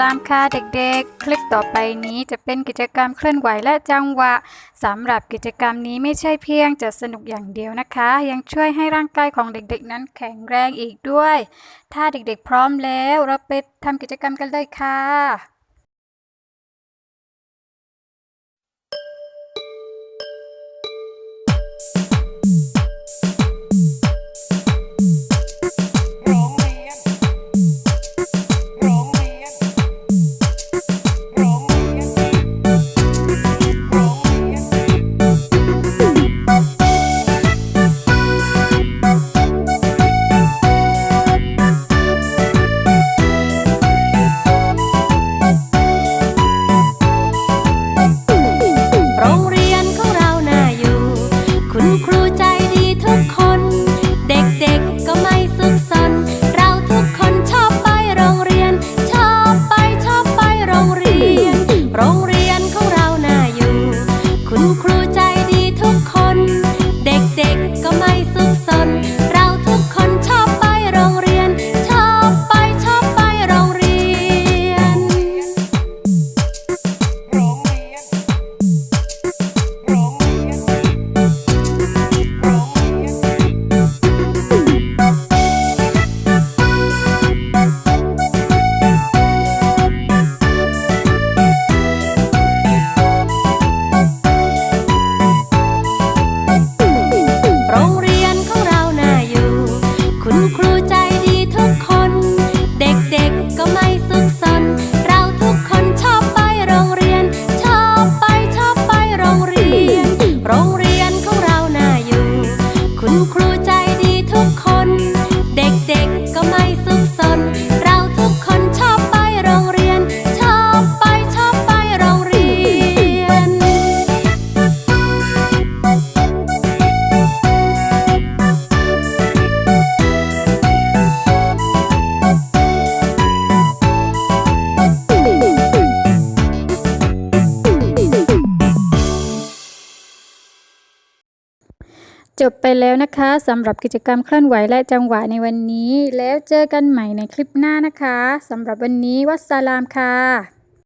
ลามค่ะเด็กๆ คลิปต่อไปนี้จะเป็นกิจกรรมเคลื่อนไหวและจังหวะสำหรับกิจกรรมนี้ไม่ใช่เพียงจะสนุกอย่างเดียวนะคะ ยังช่วยให้ร่างกายของเด็กๆ นั้นแข็งแรงอีกด้วย ถ้าเด็กๆ พร้อมแล้วเราไปทำกิจกรรมกันเลยค่ะ ด็กๆ จบไปแล้วนะคะสำหรับกิจกรรมเคลื่อนไหวและจังหวะในวันนี้ แล้วเจอกันใหม่ในคลิปหน้านะคะสำหรับวันนี้วัสสลามค่ะ